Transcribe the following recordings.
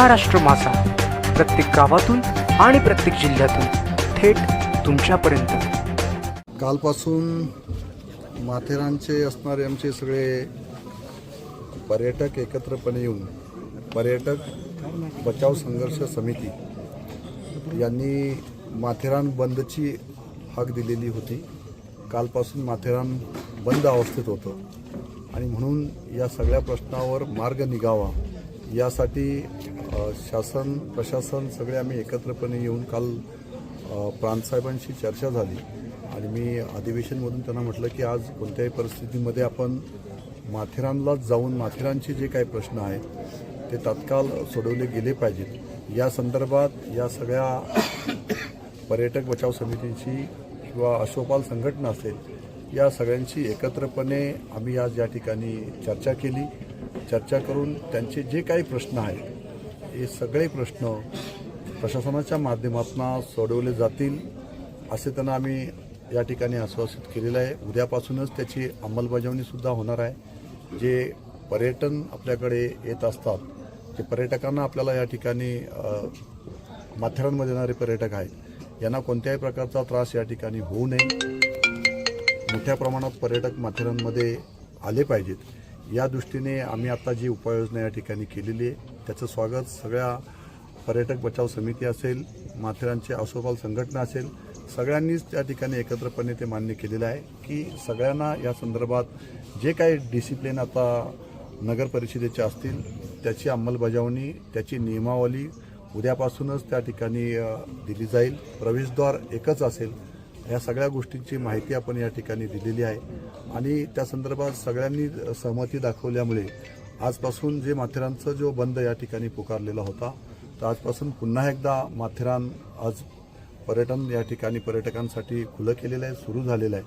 महाराष्ट्र मासा प्रत्येक गावातून आणि प्रत्येक जिल्ह्यातून थेट तुमच्यापर्यंत. कालपासून माथेरानचे असणारे आमचे सगळे पर्यटक एकत्रपणे येऊन पर्यटक बचाव संघर्ष समिती यांनी माथेरान बंदची हाक दिलेली होती. कालपासून माथेरान बंद अवस्थेत होतं. आणि म्हणून या सगळ्या प्रश्नावर मार्ग निघावा यासाठी शासन प्रशासन सगळे आम्ही एकत्रपणे येऊन काल प्रांतसाहेबांशी चर्चा झाली. आणि मी अधिवेशनमधून त्यांना म्हटलं की आज कोणत्याही परिस्थितीमध्ये आपण माथेरानलाच जाऊन माथेरानचे जे काही प्रश्न आहेत ते तात्काळ सोडवले गेले पाहिजेत. या संदर्भात या सगळ्या पर्यटक बचाव समितींची किंवा अशोपाल संघटना असेल या सगळ्यांशी एकत्रपणे आम्ही आज या ठिकाणी चर्चा केली. चर्चा करून त्यांचे जे काही प्रश्न आहेत हे सगळे प्रश्न प्रशासनाच्या माध्यमातून सोडवले जातील असे त्यांना आम्ही या ठिकाणी आश्वासित केलेलं आहे. उद्यापासूनच त्याची अंमलबजावणीसुद्धा होणार आहे. जे पर्यटन आपल्याकडे येत असतात जे पर्यटकांना आपल्याला या ठिकाणी माथेरानमध्ये येणारे पर्यटक आहेत यांना कोणत्याही प्रकारचा त्रास या ठिकाणी होऊ नये. मोठ्या प्रमाणात पर्यटक माथेरानमध्ये आले पाहिजेत. या दृष्टीने आम्ही आता जी उपाययोजना या ठिकाणी केलेली आहे त्याचं स्वागत सगळ्या पर्यटक बचाव समिती असेल माथेरानचे आसोपाल संघटना असेल सगळ्यांनीच त्या ठिकाणी एकत्रपणे ते मान्य केलेलं आहे की सगळ्यांना या संदर्भात जे काही डिसिप्लिन आता नगर परिषदेचे असतील त्याची अंमलबजावणी त्याची नियमावली उद्यापासूनच त्या ठिकाणी दिली जाईल. प्रवेशद्वार एकच असेल या सगळ्या गोष्टींची माहिती आपण या ठिकाणी दिलेली आहे. आणि त्या संदर्भात सगळ्यांनी सहमती दाखवल्यामुळे आजपासून जे माथेरानचा जो बंद या ठिकाणी पुकारलेला होता तर आजपासून पुन्हा एकदा माथेरान आज पर्यटन या ठिकाणी पर्यटकांसाठी खुलं केलेलं आहे सुरू झालेलं आहे.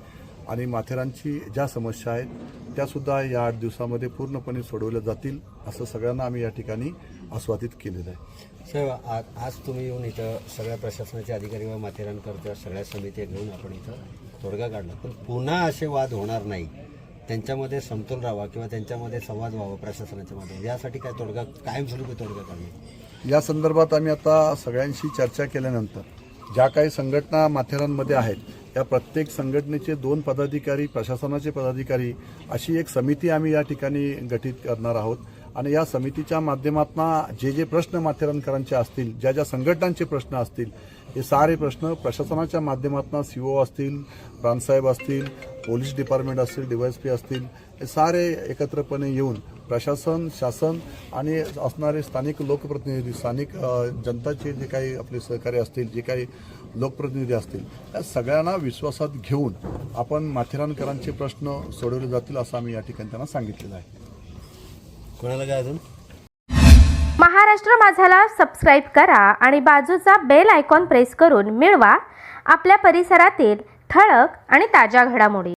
आणि माथेरानची ज्या समस्या आहेत त्यासुद्धा या आठ दिवसामध्ये पूर्णपणे सोडवल्या जातील असं सगळ्यांना आम्ही या ठिकाणी आस्वादित केलेलं आहे. साहेब आज आज तुम्ही येऊन इथं सगळ्या प्रशासनाचे अधिकारी व माथेरानकरच्या सगळ्या समित्या घेऊन आपण इथं तोडगा काढला. पण पुन्हा असे वाद होणार नाही. त्यांच्यामध्ये समतोल राहावा किंवा त्यांच्यामध्ये संवाद व्हावा प्रशासनाच्या माध्यमातून. यासाठी काय तोडगा कायमस्वरूपी तोडगा काढणे या संदर्भात आम्ही आता सगळ्यांशी चर्चा केल्यानंतर ज्या काही संघटना माथेरानमध्ये आहेत या प्रत्येक संघटनेचे दोन पदाधिकारी प्रशासनाचे पदाधिकारी अशी एक समिती आम्ही या ठिकाणी गठीत करणार आहोत. आणि या समितीच्या माध्यमातून जे जे प्रश्न माथेरानकरांचे असतील ज्या ज्या संघटनांचे प्रश्न असतील हे सारे प्रश्न प्रशासनाच्या माध्यमातून सीओ असतील प्रांतसाहेब असतील पोलीस डिपार्टमेंट असतील डीवायएसपी असतील हे सारे एकत्रपणे येऊन प्रशासन शासन आणि असणारे स्थानिक लोकप्रतिनिधी स्थानिक जनताचे जे काही आपले सहकारी असतील जे काही लोकप्रतिनिधी असतील या सगळ्यांना विश्वासात घेऊन आपण माथेरानकरांचे प्रश्न सोडवले जातील असं आम्ही या ठिकाणी त्यांना सांगितलेलं आहे. कोणाला काय अजून? महाराष्ट्र माझाला सबस्क्राईब करा आणि बाजूचा बेल आयकॉन प्रेस करून मिळवा. आपल्या परिसरातील ठळक आणि ताज्या घडामोडी.